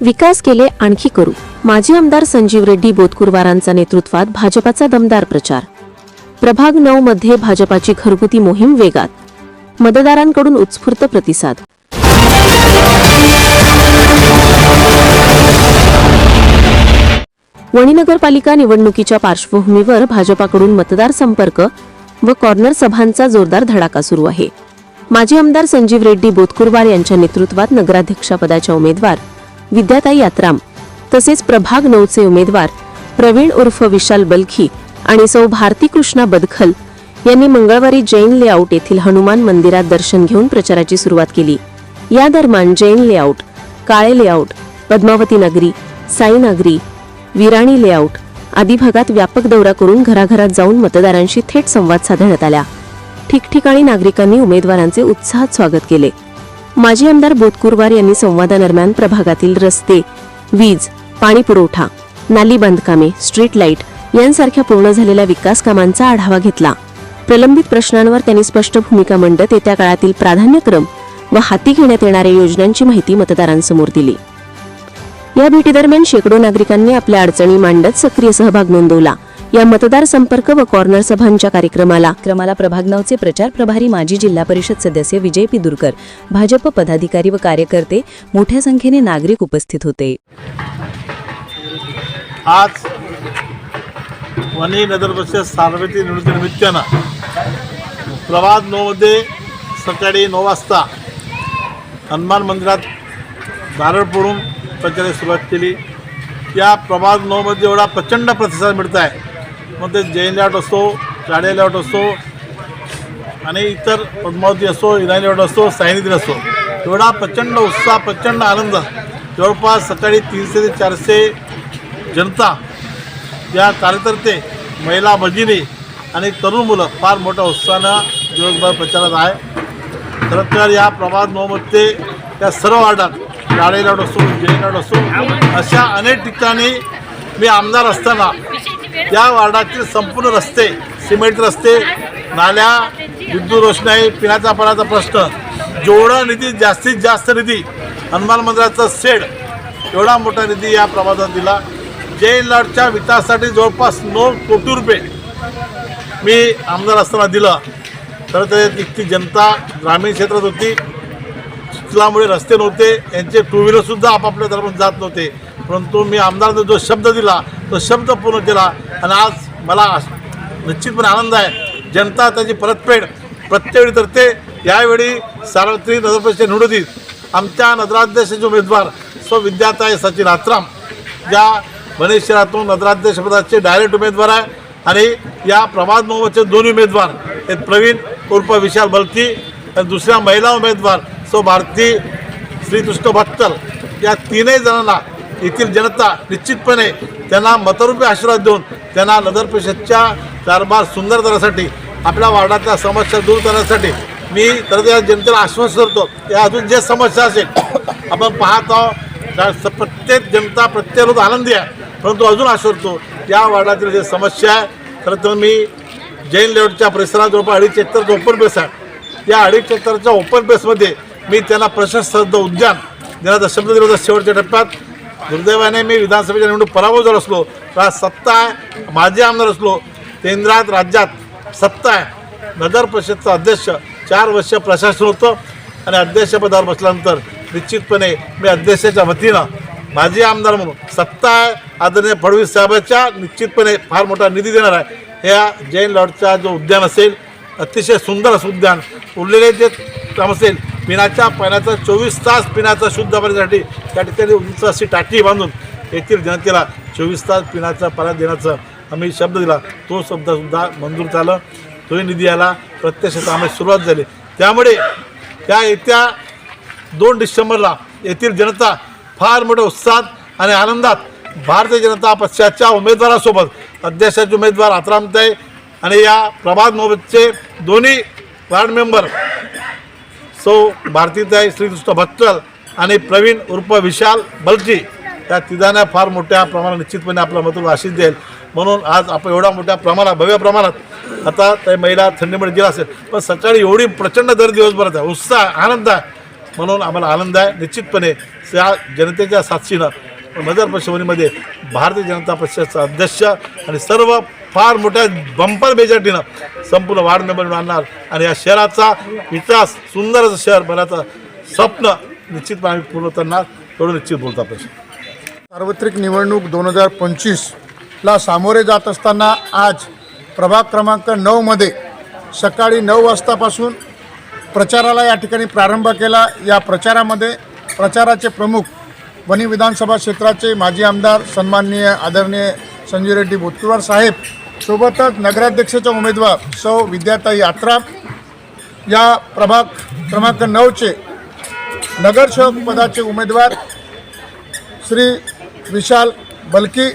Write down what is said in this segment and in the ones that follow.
विकास केले आणखी करू. माजी आमदार संजीव रेड्डी बोतकुरवारांचा नेतृत्वात भाजपाचा दमदार प्रचार. प्रभाग नऊ मध्ये भाजपाची घरगुती मोहीम वेगात. मतदारांकडून उत्स्फूर्त प्रतिसाद. वणी नगरपालिका निवडणुकीच्या पार्श्वभूमीवर भाजपाकडून मतदार संपर्क व कॉर्नर सभांचा जोरदार धडाका सुरू आहे. माजी आमदार संजीव रेड्डी बोतकुरवार यांच्या नेतृत्वात नगराध्यक्षपदाच्या उमेदवार विद्याताई यात्राम तसेच प्रभाग नऊचे उमेदवार प्रवीण उर्फ विशाल बलखी आणि सौ भारती कृष्णा बदखल यांनी मंगळवारी जैन लेआउट येथील हनुमान मंदिरात दर्शन घेऊन प्रचाराची सुरुवात केली. या दरम्यान जैन लेआउट काळे लेआउट पद्मावती नगरी साई नगरी विराणी लेआउट आदी भागात व्यापक दौरा करून घराघरात जाऊन मतदारांशी थेट संवाद साधण्यात आला. ठिकठिकाणी नागरिकांनी उमेदवारांचे उत्साहात स्वागत केले. माजी आमदार बोतकुरवार यांनी संवादादरम्यान प्रभागातील रस्ते वीज पाणी पुरवठा नाली बांधकामे स्ट्रीट लाइट यांसारख्या पूर्ण झालेल्या विकास कामांचा आढावा घेतला. प्रलंबित प्रश्नांवर त्यांनी स्पष्ट भूमिका मांडत येत्या काळातील प्राधान्यक्रम व हाती घेण्यात येणाऱ्या योजनांची माहिती मतदारांसमोर दिली. या भेटीदरम्यान शेकडो नागरिकांनी आपल्या अडचणी मांडत सक्रिय सहभाग नोंदवला. या मतदार संपर्क व कॉर्नर सभांच्या कार्यक्रमाला. क्रमाला प्रभाग नऊचे प्रचार प्रभारी माजी जिल्हा परिषद सदस्य विजय पिदुरकर भाजप पदाधिकारी व कार्यकर्ते मोठ्या संख्येने नागरिक उपस्थित होते. आज वणी नगर परिषद सार्वत्रिक निवडणुकीनिमित्तानं प्रभात नऊमध्ये सकाळी नऊ वाजता हनुमान मंदिरात नारळ फोडून प्रचाराची सुरुवात केली. या प्रभात नऊमध्ये एवढा प्रचंड प्रतिसाद मिळत आहे. मग ते जैन लाट असतो काळे लाट असतो आणि इतर पद्मावती असो इराणी लाट असतो सायनिधी असतो. एवढा प्रचंड उत्साह प्रचंड आनंद. जवळपास सकाळी तीनशे ते चारशे जनता या कार्यकर्ते महिला भगिनी आणि तरुण मुलं फार मोठ्या उत्साहानं दिवसभर प्रचारात आहे. खरं तर या प्रभात मोहम्मदचे या सर्व वार्डात गाडे लाड असो जैन लाड असो अशा अनेक ठिकाणी मी आमदार असताना या वार्डातील संपूर्ण रस्ते सिमेंट रस्ते नाल्या विद्युत रोषणाई पिण्याचा पाण्याचा प्रश्न जेवढा निधी जास्तीत जास्त निधी हनुमान मंदिराचा शेड एवढा मोठा निधी या प्रभागात दिला. जैन लाडच्या विकासासाठी जवळपास नऊ कोटी रुपये मी आमदार असताना दिलं. तर ते इतकी जनता ग्रामीण क्षेत्रात होती. चिखलामुळे रस्ते नव्हते. यांचे टू व्हीलरसुद्धा आपापल्या दरम्यान जात नव्हते. परंतु मी आमदारांना जो शब्द दिला तो शब्द पूर्ण केला. आणि आज मला निश्चितपणे आनंद आहे. जनता त्याची परतफेड प्रत्येक ते यावेळी सार्वत्रिक नगरपरिषद निवडणुकीत आमच्या नगराध्यक्षाचे उमेदवार स्व विद्याताई सचिन आत्राम या गणेश शहरातून नगराध्यक्षपदाचे डायरेक्ट उमेदवार आहे. आणि या प्रभात मोहम्मदचे दोन्ही उमेदवार हे प्रवीण उर्फ विशाल बलकी आणि दुसऱ्या महिला उमेदवार सो भारती श्रीकृष्ण भट्टल. या तीनही जणांना येथील जनता निश्चितपणे त्यांना मतरूपी आशीर्वाद देऊन त्यांना नगर परिषदच्या कारभार सुंदर करण्यासाठी आपल्या वार्डातल्या समस्या दूर करण्यासाठी मी तर त्या जनतेला आश्वास करतो या अजून जे समस्या असेल आपण पाहत आहोत. स- प्रत्येक जनता प्रत्येक लोक आनंदी आहे. परंतु अजून आश्वतो या वार्डातील जे समस्या आहे खरं तर मी जैन लेआउटच्या परिसरात जवळपास अडीच एकरचं ओपन बेस आहे या अडीच एकरच्या ओपन बेसमध्ये मी त्यांना प्रशस्त उद्यान देण्याचा शब्द दिला होता शेवटच्या टप्प्यात. दुर्दैवाने मी विधानसभेच्या निवडणूक पराभव जर असलो तर आज सत्ता आहे माझे आमदार असलो केंद्रात राज्यात सत्ता आहे. नगर परिषदचा अध्यक्ष चार वर्ष प्रशासन होतं आणि अध्यक्षपदावर बसल्यानंतर निश्चितपणे मी अध्यक्षाच्या वतीनं माजी आमदार म्हणून सत्ता आहे. आदरणीय फडणवीस साहेबांच्या निश्चितपणे फार मोठा निधी देणार आहे. ह्या जैन लॉर्डचा जो उद्यान असेल अतिशय सुंदर असं उद्यान उरलेले जे काम असेल पिण्याच्या पाण्याचा चोवीस तास पिण्याचा शुद्ध पाण्यासाठी त्या ठिकाणी उंच अशी टाकी बांधून येथील जनतेला चोवीस तास पिण्याचा पाणी देण्याचा आम्ही शब्द दिला. तो शब्दसुद्धा मंजूर झाला. तोही निधी आला. प्रत्यक्ष आम्ही सुरुवात झाली. त्यामुळे त्या येत्या दोन डिसेंबरला येथील जनता फार मोठ्या उत्साहात आणि आनंदात भारतीय जनता पक्षाच्या उमेदवारासोबत अध्यक्षाचे उमेदवार आत्रामताई आणि या प्रभात मोहम्मदचे दोन्ही वार्ड मेंबर सौ भारतीताई श्रीकृष्ण भत्तल आणि प्रवीण उर्फ विशाल बलजी या तिघांना फार मोठ्या प्रमाणात निश्चितपणे आपलं मत आशिष देईल. म्हणून आज आपण एवढ्या मोठ्या प्रमाणात भव्य प्रमाणात आता त्या महिला थंडीमुळे गेला असेल. पण सकाळी एवढी प्रचंड दर दिवसभरात आहे. उत्साह आनंद आहे. म्हणून आम्हाला आनंद आहे. निश्चितपणे त्या जनतेच्या साक्षीनं नजर परिषदेमध्ये भारतीय जनता पक्षाचा अध्यक्ष आणि सर्व फार मोठ्या बंपर मेजॉरिटीनं संपूर्ण वार्ड मेंबर निवडून आणणार. आणि या शहराचा विकास सुंदर असं शहर बनायचं स्वप्न निश्चितपणे आम्ही पूर्ण करणार एवढं निश्चित बोलतो आपण. सार्वत्रिक निवडणूक दोन हजार पंचवीसला सामोरे जात असताना आज प्रभाग क्रमांक नऊमध्ये सकाळी नऊ वाजतापासून प्रचाराला या ठिकाणी प्रारंभ केला. या प्रचारामध्ये प्रचाराचे प्रमुख वणी विधानसभा क्षेत्राचे माजी आमदार सन्माननीय आदरणीय संजय रेड्डी बोतकुरवार साहेब सोबतच नगराध्यक्षाचे उमेदवार सौ विद्याताई यात्रा या प्रभाग क्रमांक नऊचे नगरसेवक पदाचे उमेदवार श्री विशाल बलकी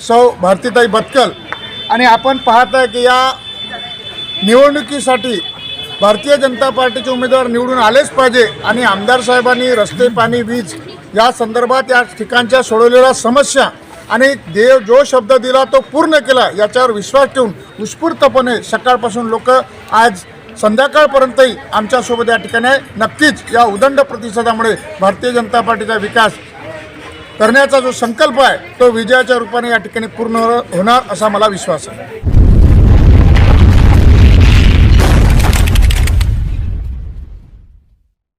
सौ भारतीताई बत्कल आणि आपण पाहत आहे की या निवडणुकीसाठी भारतीय जनता पार्टीचे उमेदवार निवडून आलेच पाहिजे आणि आमदार साहेबांनी रस्ते पाणी वीज या संदर्भात या ठिकाणच्या सोडवलेल्या समस्या आणि देव जो शब्द दिला तो पूर्ण केला याच्यावर विश्वास ठेवून उत्स्फूर्तपणे सकाळपासून लोक आज संध्याकाळपर्यंतही आमच्यासोबत या ठिकाणी नक्कीच या उदंड प्रतिसादामुळे भारतीय जनता पार्टीचा विकास करण्याचा जो संकल्प आहे तो विजयाच्या रूपाने या ठिकाणी पूर्ण होणार असा मला विश्वास आहे.